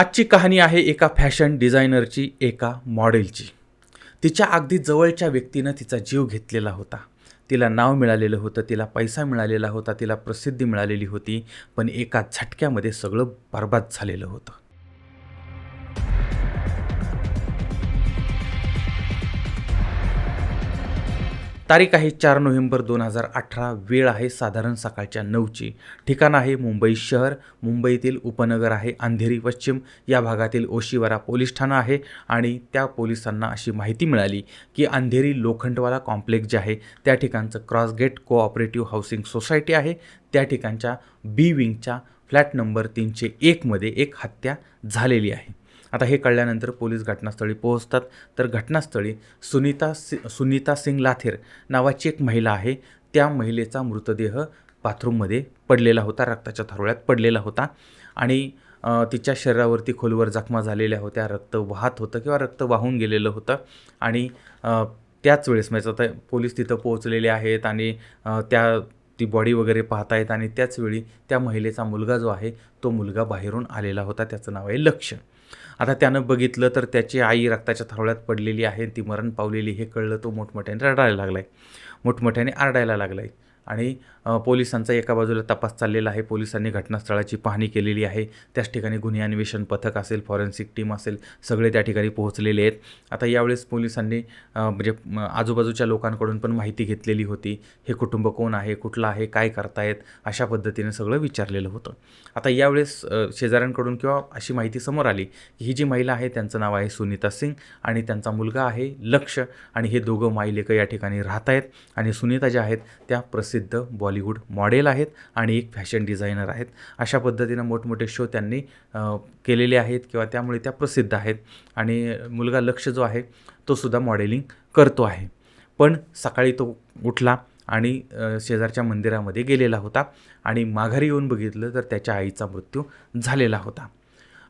आजची कहाणी आहे एका फॅशन डिझायनरची एका मॉडेलची. तिच्या अगदी जवळच्या व्यक्तीनं तिचा जीव घेतलेला होता. तिला नाव मिळालेलं होतं तिला पैसा मिळालेला होता तिला प्रसिद्धी मिळालेली होती पण एका झटक्यामध्ये सगळं बर्बाद झालेलं होतं. तारीख आहे चार नोव्हेंबर दोन हजार अठरा. वेळ आहे साधारण सकाळच्या नऊची. ठिकाण आहे मुंबई शहर. मुंबईतील उपनगर आहे अंधेरी पश्चिम. या भागातील ओशिवरा पोलीस ठाणा आहे आणि त्या पोलिसांना अशी माहिती मिळाली की अंधेरी लोखंडवाला कॉम्प्लेक्स जे आहे त्या ठिकाणचं क्रॉसगेट कोऑपरेटिव्ह हाऊसिंग सोसायटी आहे. त्या ठिकाणच्या बी विंगच्या फ्लॅट नंबर तीनशे एकमध्ये एक हत्या झालेली आहे. आता हे कळल्यानंतर पोलीस घटनास्थळी पोहोचतात. तर घटनास्थळी सुनीता सि सुनीता सिंग लाथेर नावाची एक महिला आहे. त्या महिलेचा मृतदेह बाथरूममध्ये पडलेला होता रक्ताच्या थारोळ्यात पडलेला होता. आणि तिच्या शरीरावरती खोलवर जखमा झालेल्या होत्या. रक्त वाहत होतं किंवा रक्त वाहून गेलेलं होतं. आणि त्याच वेळेस म्हणजे आता पोलीस तिथं पोहोचलेले आहेत आणि त्या ती बॉडी वगैरे पाहतायत. आणि त्याच वेळी त्या महिलेचा मुलगा जो आहे तो मुलगा बाहेरून आलेला होता. त्याचं नाव आहे लक्ष आता त्यानं बघितलं तर त्याची आई रक्ताच्या थारोळ्यात पडलेली आहे ती मरण पावलेली हे कळलं तो मोठमोठ्याने रडायला लागला आहे मोठमोठ्याने आरडायला लागला आहे आणि पोलिसांचा एका बाजूला तपास चाललेला आहे. पोलिसांनी घटनास्थळाची पाहणी केलेली आहे. त्याच ठिकाणी गुन्हे अन्वेषण पथक असेल फॉरेन्सिक टीम असेल सगळे त्या ठिकाणी पोहोचलेले आहेत. आता यावेळेस पोलिसांनी म्हणजे आजूबाजूच्या लोकांकडून पण माहिती घेतलेली होती. हे कुटुंब कोण आहे कुठलं आहे काय करतायत अशा पद्धतीने सगळं विचारलेलं होतं. आता यावेळेस शेजाऱ्यांकडून किंवा अशी माहिती समोर आली की ही जी महिला आहे त्यांचं नाव आहे सुनीता सिंग आणि त्यांचा मुलगा आहे लक्ष आणि हे दोघं माईलेकं या ठिकाणी राहत आहेत आणि सुनीता ज्या आहेत त्या प्रसिद्ध बॉलिवूड मॉडेल आहेत आणि एक फॅशन डिझायनर आहेत. अशा पद्धतीनं मोठमोठे शो त्यांनी केलेले आहेत किंवा त्यामुळे त्या प्रसिद्ध आहेत. आणि मुलगा लक्ष जो आहे तो सुद्धा मॉडेलिंग करतो आहे. पण सकाळी तो उठला आणि शेजारच्या मंदिरामध्ये गेलेला होता आणि माघारी येऊन बघितलं तर त्याच्या आईचा मृत्यू झालेला होता.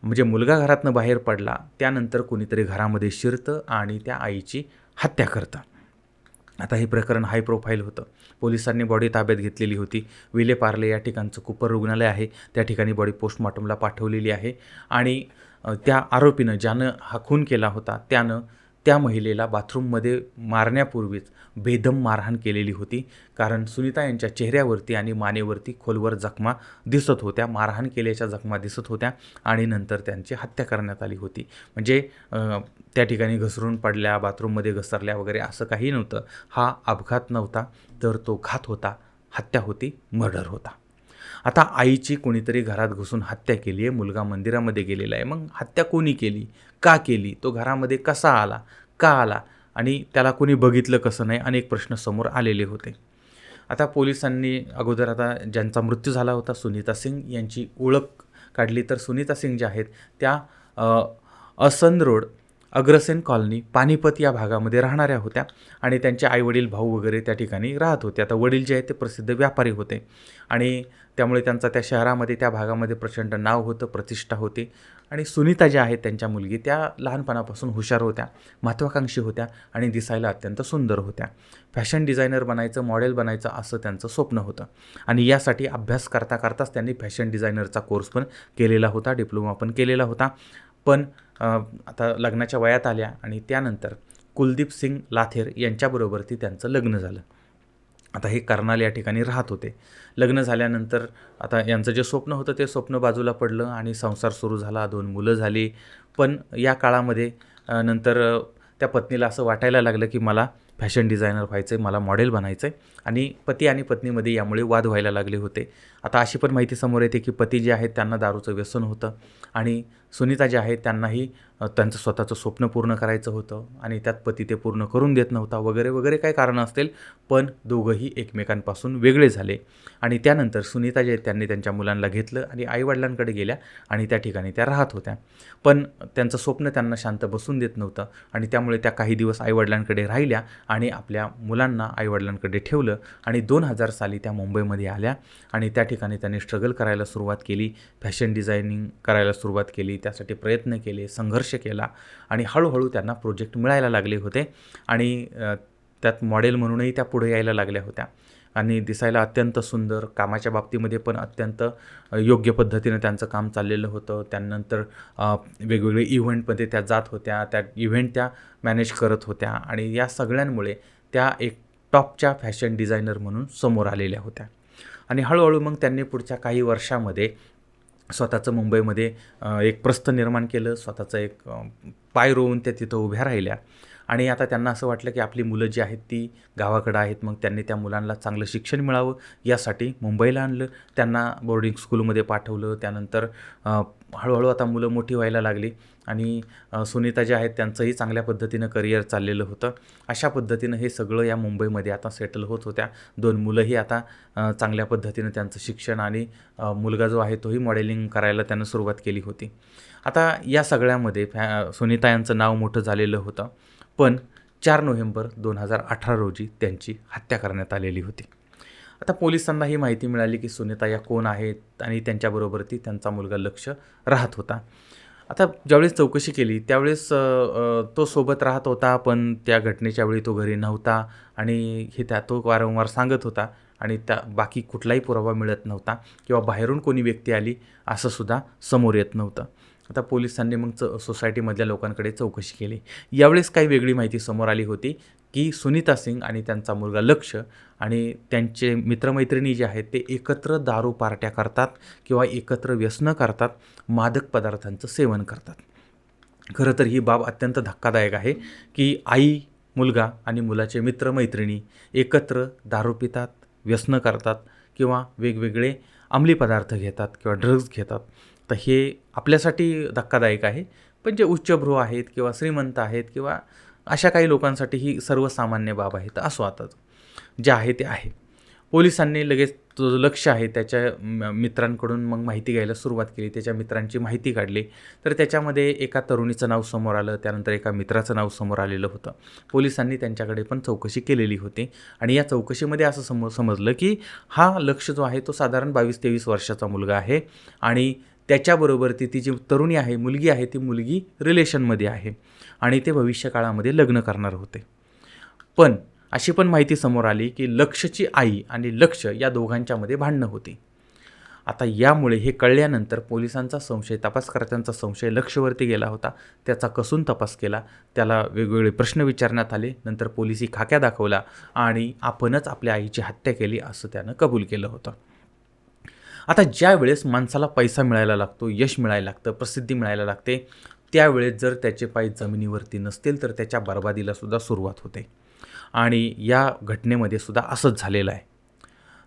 म्हणजे मुलगा घरातनं बाहेर पडला त्यानंतर कोणीतरी घरामध्ये शिरतं आणि त्या आईची हत्या करतं. आता हे प्रकरण हाय प्रोफाईल होतं. पोलिसांनी बॉडी ताब्यात घेतलेली होती. विले पार्ले या ठिकाणचं कुपर रुग्णालय आहे. त्या ठिकाणी बॉडी पोस्टमॉर्टमला पाठवलेली आहे. आणि त्या आरोपीनं ज्यानं हा खून केला होता त्यानं त्या महिलेला बाथरूममध्ये मारण्यापूर्वीच बेदम मारहाण केलेली होती. कारण सुनीता यांच्या चेहऱ्यावरती आणि मानेवरती खोलवर जखमा दिसत होत्या. मारहाण केल्याच्या जखमा दिसत होत्या आणि नंतर त्यांची हत्या करण्यात आली होती. म्हणजे त्या ठिकाणी घसरून पडल्या बाथरूममध्ये घसरल्या वगैरे असं काही नव्हतं. हा अपघात नव्हता तर तो घात होता हत्या होती मर्डर होता. आता आईची कोणीतरी घरात घुसून हत्या केली आहे मुलगा मंदिरामध्ये गेलेला आहे. मग हत्या कोणी केली? का केली? तो घरामध्ये कसा आला? का आला? आणि त्याला कोणी बघितलं कसं नाही? अनेक प्रश्न समोर आलेले होते. आता पोलिसांनी अगोदर आता ज्यांचा मृत्यू झाला होता सुनीता सिंग यांची ओळख काढली. तर सुनीता सिंग ज्या आहेत त्या असन रोड अग्रसेन कॉलनी पानिपत या भागामध्ये राहणाऱ्या होत्या आणि त्यांचे आईवडील भाऊ वगैरे त्या ठिकाणी राहत होते. आता वडील जे आहेत ते प्रसिद्ध व्यापारी होते आणि त्यामुळे त्यांचा त्या शहरामध्ये त्या भागामध्ये प्रचंड नाव होतं प्रतिष्ठा होती आणि सुनीता ज्या आहेत त्यांच्या मुलगी त्या लहानपणापासून हुशार होत्या महत्त्वाकांक्षी होत्या आणि दिसायला अत्यंत सुंदर होत्या. फॅशन डिझायनर बनायचं मॉडेल बनायचं असं त्यांचं स्वप्न होतं आणि यासाठी अभ्यास करता करताच त्यांनी फॅशन डिझायनरचा कोर्स पण केलेला होता डिप्लोमा पण केलेला होता. पण आता लग्नाच्या वयात आल्या आणि त्यानंतर कुलदीप सिंग लाथेर यांच्याबरोबर ती त्यांचं लग्न झालं. आता हे कर्नाल या ठिकाणी राहत होते. लग्न झाल्यानंतर आता यांचं जे स्वप्न होतं ते स्वप्न बाजूला पडलं आणि संसार सुरू झाला. दोन मुलं झाली. पण या काळामध्ये नंतर त्या पत्नीला असं वाटायला लागलं की मला फॅशन डिझायनर व्हायचं आहे मला मॉडेल बनायचं आहे आणि पती आणि पत्नीमध्ये यामुळे वाद व्हायला लागले होते. आता अशी पण माहिती समोर येते की पती जे आहेत त्यांना दारूचं व्यसन होतं आणि सुनीता जे आहेत त्यांनाही त्यांचं स्वतःचं स्वप्न पूर्ण करायचं होतं आणि त्यात पती ते पूर्ण करून देत नव्हता. वगैरे वगैरे काय कारण असतील पण दोघंही एकमेकांपासून वेगळे झाले. आणि त्यानंतर सुनीता जे त्यांनी त्यांच्या मुलांना घेतलं आणि आईवडिलांकडे गेल्या आणि त्या ठिकाणी त्या राहत होत्या. पण त्यांचं स्वप्न त्यांना शांत बसून देत नव्हतं आणि त्यामुळे त्या काही दिवस आईवडिलांकडे राहिल्या आणि आपल्या मुलांना आईवडिलांकडे ठेवलं. आणि दोन हजार साली त्या मुंबईमध्ये आल्या आणि त्या ठिकाणी त्यांनी स्ट्रगल करायला सुरुवात केली. फॅशन डिझायनिंग करायला सुरुवात केली. त्यासाठी प्रयत्न केले संघर्ष केला आणि हळूहळू त्यांना प्रोजेक्ट मिळायला लागले होते. आणि त्यात मॉडेल म्हणूनही त्या पुढे यायला लागल्या होत्या. आणि दिसायला अत्यंत सुंदर कामाच्या बाबतीमध्ये पण अत्यंत योग्य पद्धतीनं त्यांचं काम चाललेलं होतं. त्यानंतर वेगवेगळे इव्हेंटमध्ये त्या जात होत्या. त्या इव्हेंट त्या मॅनेज करत होत्या. आणि या सगळ्यांमुळे त्या एक टॉपच्या फॅशन डिझायनर म्हणून समोर आलेल्या होत्या. आणि हळूहळू मग त्यांनी पुढच्या काही वर्षामध्ये स्वतःचं मुंबईमध्ये एक प्रस्थ निर्माण केलं. स्वतःचं एक पाय रोवून त्या तिथं उभ्या राहिल्या. आणि आता त्यांना असं वाटलं की आपली मुलं जी आहेत ती गावाकडं आहेत मग त्यांनी त्या मुलांना चांगलं शिक्षण मिळावं यासाठी मुंबईला आणलं. त्यांना बोर्डिंग स्कूलमध्ये पाठवलं. त्यानंतर हळूहळू आता मुलं मोठी व्हायला लागली आणि सुनीता ज्या आहेत त्यांचंही चांगल्या पद्धतीनं करिअर चाललेलं होतं. अशा पद्धतीनं हे सगळं या मुंबईमध्ये आता सेटल होत होत्या. दोन मुलंही आता चांगल्या पद्धतीनं त्यांचं शिक्षण आणि मुलगा जो आहे तोही मॉडेलिंग करायला त्यानं सुरुवात केली होती. आता या सगळ्यामध्ये फॅ सुनीता यांचं नाव मोठं झालेलं होतं. पण चार नोव्हेंबर दोन हजार अठरा रोजी त्यांची हत्या करण्यात आलेली होती. आता पोलिसांना ही माहिती मिळाली की सुनीता या कोण आहेत आणि त्यांच्याबरोबर ती त्यांचा मुलगा लक्ष राहत होता. आता ज्यावेळेस चौकशी केली त्यावेळेस तो सोबत राहत होता पण त्या घटनेच्या वेळी तो घरी नव्हता आणि हे त्या तो वारंवार सांगत होता आणि त्या बाकी कुठलाही पुरावा मिळत नव्हता किंवा बाहेरून कोणी व्यक्ती आली असंसुद्धा समोर येत नव्हतं. आता पोलिसांनी मग च सोसायटीमधल्या लोकांकडे चौकशी केली. यावेळेस काही वेगळी माहिती समोर आली होती की सुनीता सिंग आणि त्यांचा मुलगा लक्ष आणि त्यांचे मित्रमैत्रिणी जे आहेत ते एकत्र दारू पार्ट्या करतात किंवा एकत्र व्यसनं करतात मादक पदार्थांचं सेवन करतात. खरं तर ही बाब अत्यंत धक्कादायक आहे की आई मुलगा आणि मुलाचे मित्रमैत्रिणी एकत्र दारू पितात व्यसनं करतात किंवा वेगवेगळे अंमली पदार्थ घेतात किंवा ड्रग्ज घेतात. तर हे आपल्यासाठी धक्कादायक आहे. पण जे उच्चभ्रू आहेत किंवा श्रीमंत आहेत किंवा अशा काही लोकांसाठी ही सर्वसामान्य बाब आहे तर असो आता जे आहे ते आहे. पोलिसांनी लगेच तो जो लक्ष आहे त्याच्या म- मित्रांकडून मग माहिती घ्यायला सुरुवात केली. त्याच्या मित्रांची माहिती काढली. तर त्याच्यामध्ये एका तरुणीचं नाव समोर आलं. त्यानंतर एका मित्राचं नाव समोर आलेलं होतं. पोलिसांनी त्यांच्याकडे पण चौकशी केलेली होती. आणि या चौकशीमध्ये असं समज समजलं की हा लक्ष जो आहे तो साधारण बावीस तेवीस वर्षाचा मुलगा आहे. आणि त्याच्याबरोबर ती ती जी तरुणी आहे मुलगी आहे ती मुलगी रिलेशनमध्ये आहे. आणि ते भविष्यकाळामध्ये लग्न करणार होते. पण अशी पण माहिती समोर आली की लक्षची आई आणि लक्ष या दोघांच्यामध्ये भांडणं होती. आता यामुळे हे कळल्यानंतर पोलिसांचा संशय तपासकर्त्यांचा संशय लक्षवरती गेला होता. त्याचा कसून तपास केला? त्याला वेगवेगळे प्रश्न विचारण्यात आले. नंतर पोलिसी खाक्या दाखवला आणि आपणच आपल्या आईची हत्या केली असं त्यानं कबूल केलं होतं. आता ज्या वेळेस माणसाला पैसा मिळायला लागतो यश मिळायला लागतं प्रसिद्धी मिळायला लागते त्यावेळेस जर त्याचे पाय जमिनीवरती नसतील तर त्याच्या बर्बादीला सुद्धा सुरुवात होते. आणि या घटनेमध्ये सुद्धा असंच झालेलं आहे.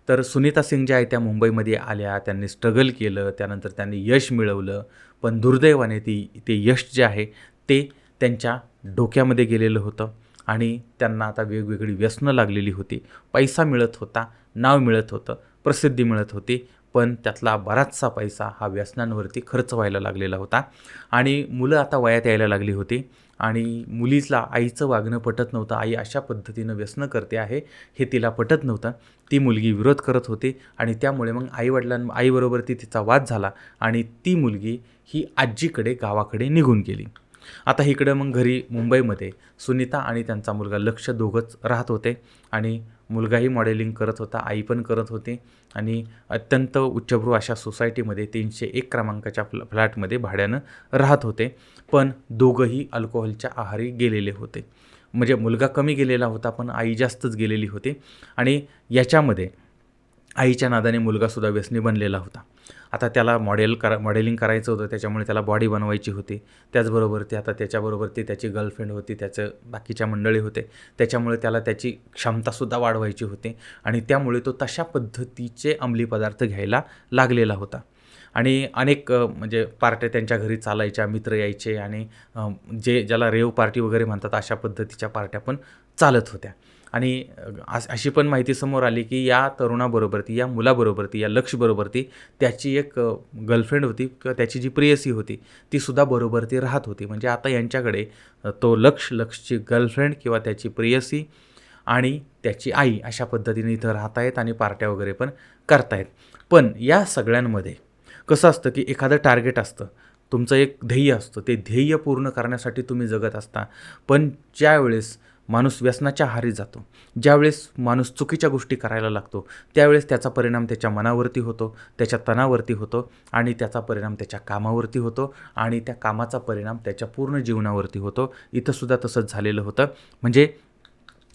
तर सुनीता सिंग ज्या आहे त्या मुंबईमध्ये आल्या त्यांनी स्ट्रगल केलं त्यानंतर त्यांनी यश मिळवलं पण दुर्दैवाने ती ते यश जे आहे ते त्यांच्या डोक्यामध्ये गेलेलं होतं आणि त्यांना आता वेगवेगळी व्यसनं लागलेली होती. पैसा मिळत होता नाव मिळत होतं प्रसिद्धी मिळत होती पण त्यातला बराचसा पैसा हा व्यसनांवरती खर्च व्हायला लागलेला होता. आणि मुलं आता वयात यायला लागली होती. आणि मुलीला आईचं वागणं पटत नव्हतं. आई अशा पद्धतीनं व्यसनं करते आहे हे तिला पटत नव्हतं. ती मुलगी विरोध करत होती आणि त्यामुळे मग आईवडिलां आईबरोबर ती तिचा वाद झाला आणि ती मुलगी ही आजीकडे गावाकडे निघून गेली. आता इकडं मग घरी मुंबईमध्ये सुनीता आणि त्यांचा मुलगा लक्ष दोघंच राहत होते आणि मुलगाही मॉडेलिंग करत होता आई पण करत होती आणि अत्यंत उच्चभ्रू अशा सोसायटीमध्ये तीनशे एक क्रमांकाच्या फ्ल फ्लॅटमध्ये भाड्यानं राहत होते. पण दोघंही अल्कोहोलच्या आहारी गेलेले होते. म्हणजे मुलगा कमी गेलेला होता पण आई जास्तच गेलेली होती. आणि याच्यामध्ये आईच्या नादाने मुलगासुद्धा व्यसनी बनलेला होता. आता त्याला मॉडेल करा मॉडेलिंग करायचं होतं त्याच्यामुळे त्याला बॉडी बनवायची होती. त्याचबरोबर ते आता त्याच्याबरोबर ती त्याची गर्लफ्रेंड होती त्याचं बाकीच्या मंडळी होते. त्याच्यामुळे त्याला त्याची क्षमतासुद्धा वाढवायची होती आणि त्यामुळे तो तशा पद्धतीचे अंमली पदार्थ घ्यायला लागलेला होता. आणि अनेक म्हणजे पार्ट्या त्यांच्या घरी चालायच्या मित्र यायचे आणि जे ज्याला रेव पार्टी वगैरे म्हणतात अशा पद्धतीच्या पार्ट्या पण चालत होत्या. आणि अश- अशी पण माहिती समोर आली की या तरुणाबरोबर ती या मुलाबरोबर ती या लक्षबरोबर ती त्याची एक गर्लफ्रेंड होती किंवा त्याची जी प्रेयसी होती ती सुद्धा बरोबर ती राहत होती. म्हणजे आता यांच्याकडे तो लक्ष लक्षची गर्लफ्रेंड किंवा त्याची प्रेयसी आणि त्याची आई अशा पद्धतीने इथं राहत आहेत आणि पार्ट्या वगैरे पण करतायत पण या सगळ्यांमध्ये कसं असतं की एखादं टार्गेट असतं तुमचं एक ध्येय असतं ते ध्येय पूर्ण करण्यासाठी तुम्ही जगत असता. पण ज्यावेळेस माणूस व्यसनाच्या आहारी जातो. ज्यावेळेस माणूस चुकीच्या गोष्टी करायला लागतो त्यावेळेस त्याचा परिणाम त्याच्या मनावरती होतो त्याच्या तणावरती होतो आणि त्याचा परिणाम त्याच्या कामावरती होतो आणि त्या कामाचा परिणाम त्याच्या पूर्ण जीवनावरती होतो. इथंसुद्धा तसंच झालेलं होतं. म्हणजे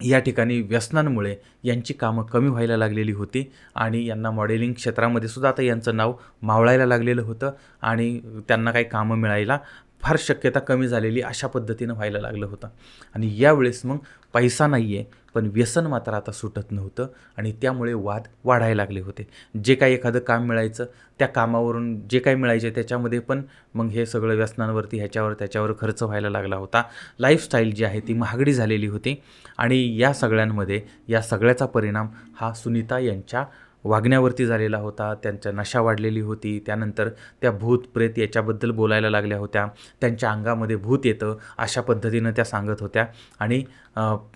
या ठिकाणी व्यसनांमुळे यांची कामं कमी व्हायला लागलेली होती आणि यांना मॉडेलिंग क्षेत्रामध्ये सुद्धा आता यांचं नाव मावळायला लागलेलं होतं आणि त्यांना काही कामं मिळायला फार शक्यता कमी झालेली अशा पद्धतीनं व्हायला लागलं होतं. आणि यावेळेस मग पैसा नाही आहे पण व्यसन मात्र आता सुटत नव्हतं आणि त्यामुळे वाद वाढायला लागले होते. जे काही एखादं काम मिळायचं त्या कामावरून जे काही मिळायचे त्याच्यामध्ये पण मग हे सगळं व्यसनांवरती ह्याच्यावर त्याच्यावर खर्च व्हायला लागला होता. लाईफस्टाईल जी आहे ती महागडी झालेली होती आणि या सगळ्यांमध्ये या सगळ्याचा परिणाम हा सुनीता यांच्या वागण्यावरती झालेला होता त्यांच्या नशा वाढलेली होती त्यानंतर त्या भूत प्रेत याच्याबद्दल बोलायला लागल्या होत्या त्यांच्या अंगामध्ये भूत येतं अशा पद्धतीनं त्या सांगत होत्या. आणि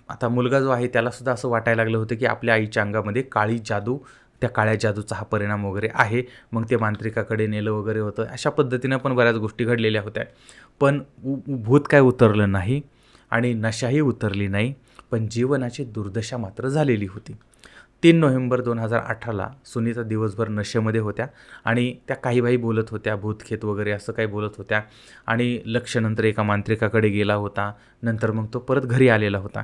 आता मुलगा जो आहे त्यालासुद्धा असं वाटायला लागलं होतं की आपल्या आईच्या अंगामध्ये काळी जादू त्या काळ्या जादूचा हा परिणाम वगैरे आहे. मग ते मांत्रिकाकडे नेलं वगैरे होतं. अशा पद्धतीनं पण बऱ्याच गोष्टी घडलेल्या होत्या. पण उ- भूत काय उतरलं नाही आणि नशाही उतरली नाही पण जीवनाची दुर्दशा मात्र झालेली होती. तीन नोव्हेंबर दोन हजार अठराला सुनीता दिवसभर नशेमध्ये होत्या आणि त्या काही बाई बोलत होत्या भूतखेत वगैरे असं काही बोलत होत्या आणि लक्ष नंतर एका मांत्रिकाकडे गेला होता. नंतर मग तो परत घरी आलेला होता.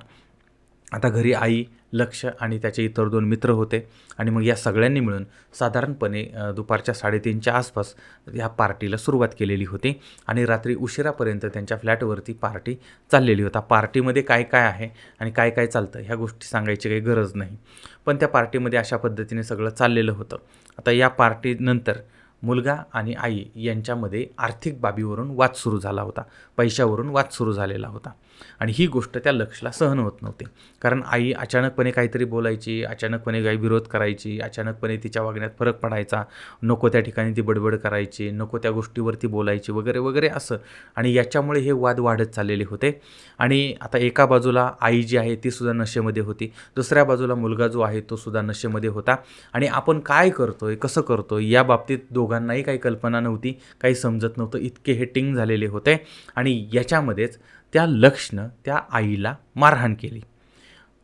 आता घरी आई लक्ष आणि त्याचे इतर दोन मित्र होते. आणि मग या सगळ्यांनी मिळून साधारणपणे दुपारच्या साडेतीनच्या आसपास ह्या पार्टीला सुरुवात केलेली होती. आणि रात्री उशिरापर्यंत त्यांच्या फ्लॅटवरती पार्टी चाललेली होता. पार्टीमध्ये काय काय आहे आणि काय काय चालतं ह्या गोष्टी सांगायची काही गरज नाही. पण त्या पार्टीमध्ये अशा पद्धतीने सगळं चाललेलं होतं. आता या पार्टीनंतर मुलगा आणि आई यांच्यामध्ये आर्थिक बाबीवरून वाद सुरू झाला होता. पैशावरून वाद सुरू झालेला होता. आणि ही गोष्ट त्या लक्षला सहन होत नव्हती. कारण आई अचानकपणे काहीतरी बोलायची अचानकपणे काही विरोध करायची अचानकपणे तिच्या वागण्यात फरक पडायचा नको त्या ठिकाणी ती बडबड करायची नको त्या गोष्टीवरती बोलायची वगैरे वगैरे असं. आणि याच्यामुळे हे वाद वाढत चाललेले होते. आणि आता एका बाजूला आई जी आहे ती सुद्धा नशेमध्ये होती. दुसऱ्या बाजूला मुलगा जो आहे तो सुद्धा नशेमध्ये होता. आणि आपण काय करतोय कसं करतोय या बाबतीत दोघांनाही काही कल्पना नव्हती काही समजत नव्हतं. इतके हे टिंग झालेले होते. आणि याच्यामध्येच त्या लक्षनं त्या आईला मारहाण केली.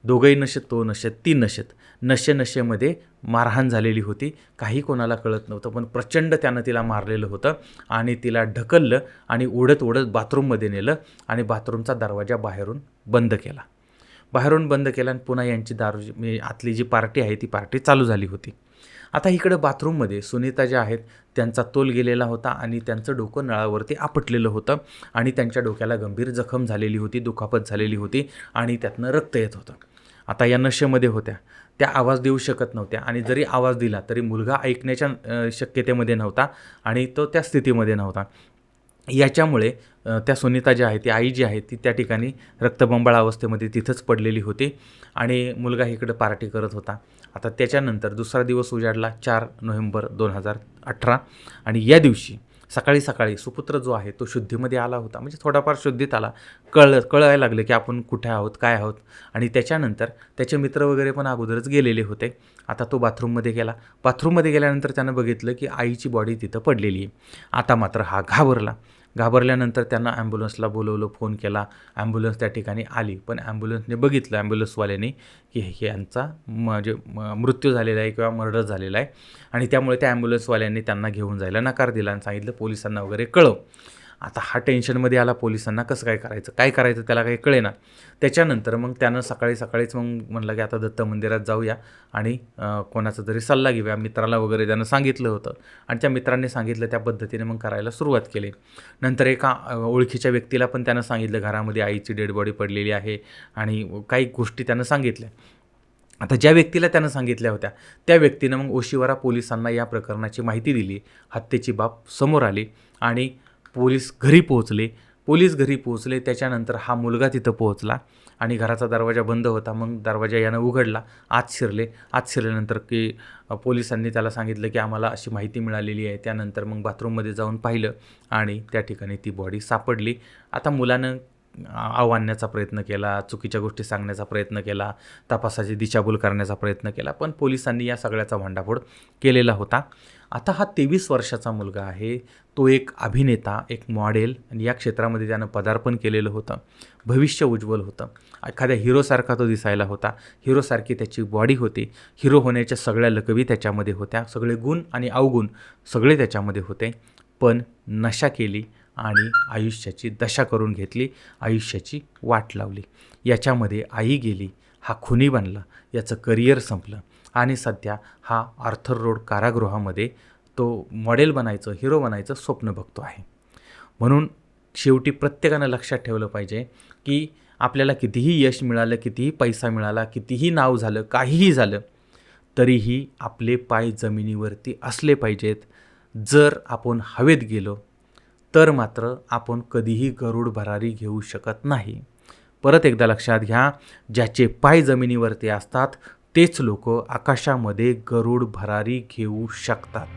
दोघंही नशेत तो नशेत ती नशेत. नशे नशेमध्ये मारहाण झालेली होती. काही कोणाला कळत नव्हतं पण प्रचंड त्यानं तिला मारलेलं होतं आणि तिला ढकललं आणि ओढत ओढत बाथरूममध्ये नेलं आणि बाथरूमचा दरवाजा बाहेरून बंद केला. बाहेरून बंद केला आणि पुन्हा यांची दारू जी- आतली जी पार्टी आहे ती पार्टी चालू झाली होती. आता इकडं बाथरूममध्ये सुनीता ज्या आहेत त्यांचा तोल गेलेला होता आणि त्यांचं डोकं नळावरती आपटलेलं होतं आणि त्यांच्या डोक्याला गंभीर जखम झालेली होती दुखापत झालेली होती आणि त्यातनं रक्त येत होतं. आता या नशेमध्ये होत्या. त्या आवाज देऊ शकत नव्हत्या आणि जरी आवाज दिला तरी मुलगा ऐकण्याच्या शक्यतेमध्ये नव्हता आणि तो त्या स्थितीमध्ये नव्हता. याच्यामुळे त्या सुनीता ज्या आहे ती आई जी आहे ती त्या ठिकाणी रक्तबंबाळ अवस्थेमध्ये तिथंच पडलेली होती आणि मुलगा इकडं पार्टी करत होता. आता त्याच्यानंतर दुसरा दिवस उजाडला चार नोव्हेंबर दोन हजार अठरा. आणि या दिवशी सकाळी सकाळी सुपुत्र जो आहे तो शुद्धीमध्ये आला होता. म्हणजे थोडाफार शुद्धीत आला. कळ कळायला लागलं की आपण कुठे आहोत काय आहोत. आणि त्याच्यानंतर त्याचे मित्र वगैरे पण अगोदरच गेलेले होते. आता तो बाथरूममध्ये गेला. बाथरूममध्ये गेल्यानंतर त्यानं बघितलं की आईची बॉडी तिथं पडलेली आहे. आता मात्र हा घाबरला. घाबरल्यानंतर त्यांना ॲम्ब्युलन्सला बोलवलं फोन केला. ॲम्ब्युलन्स त्या ठिकाणी आली. पण ॲम्ब्युलन्सने बघितलं ॲम्ब्युलन्सवाल्याने की हे यांचा म्हणजे म- मृत्यू झालेला आहे किंवा मर्डर झालेला आहे. आणि त्यामुळे त्या ॲम्ब्युलन्सवाल्यांनी त्यांना घेऊन जायला नकार दिला आणि सांगितलं पोलिसांना वगैरे कळव. आता हा टेन्शनमध्ये आला पोलिसांना कसं काय करायचं? काय करायचं त्याला काही कळेना. त्याच्यानंतर मग त्यानं सकाळी सकाळीच मग म्हणलं की आता दत्त मंदिरात जाऊया आणि कोणाचा तरी सल्ला घेऊया. मित्राला वगैरे त्यानं सांगितलं होतं आणि त्या मित्रांनी सांगितलं त्या पद्धतीने मग करायला सुरुवात केली. नंतर एका ओळखीच्या व्यक्तीला पण त्यानं सांगितलं घरामध्ये आईची डेड बॉडी पडलेली आहे. आणि काही गोष्टी त्यानं सांगितल्या. आता ज्या व्यक्तीला त्यानं सांगितल्या होत्या त्या व्यक्तीनं मग ओशिवारा पोलिसांना या प्रकरणाची माहिती दिली. हत्येची बाब समोर आली आणि पोलीस घरी पोहोचले. पोलीस घरी पोहोचले त्याच्यानंतर हा मुलगा तिथं पोहोचला आणि घराचा दरवाजा बंद होता. मग दरवाजा यानं उघडला आत शिरले. आत शिरल्यानंतर की पोलिसांनी त्याला सांगितलं की आम्हाला अशी माहिती मिळालेली आहे. त्यानंतर मग बाथरूममध्ये जाऊन पाहिलं आणि त्या ठिकाणी ती बॉडी सापडली. आता मुलानं आव्हानण्याचा प्रयत्न केला चुकीच्या गोष्टी सांगण्याचा प्रयत्न केला तपासाची दिशाभूल करण्याचा प्रयत्न केला पण पोलिसांनी या सगळ्याचा भांडाफोड केलेला होता. आता हा तेवीस वर्षाचा मुलगा आहे. तो एक अभिनेता एक मॉडेल आणि या क्षेत्रामध्ये त्यानं पदार्पण केलेलं होतं. भविष्य उज्ज्वल होतं. एखाद्या हिरोसारखा तो दिसायला होता. हिरोसारखी त्याची बॉडी होती. हिरो होण्याच्या सगळ्या लकवी त्याच्यामध्ये होत्या. सगळे गुण आणि अवगुण सगळे त्याच्यामध्ये होते. पण नशा केली आणि आयुष्याची दशा करून घेतली. आयुष्याची वाट लावली. याच्यामध्ये आई गेली. हा खुनी बनला. याचं करिअर संपलं. आणि सध्या हा आर्थर रोड कारागृहामध्ये तो मॉडेल बनायचं हिरो बनायचं स्वप्न बघतो आहे. म्हणून शेवटी प्रत्येकानं लक्षात ठेवलं पाहिजे की आपल्याला कितीही यश मिळालं कितीही पैसा मिळाला कितीही नाव झालं काहीही झालं तरीही आपले पाय जमिनीवरती असले पाहिजेत. जर आपण हवेत गेलो तर मात्र आपण कधीही गरुड भरारी घेऊ शकत नाही. परत एकदा लक्षात घ्या ज्याचे पाय जमिनीवरती असतात तेच लोक आकाशामध्ये गरुड भरारी घेऊ शकतात.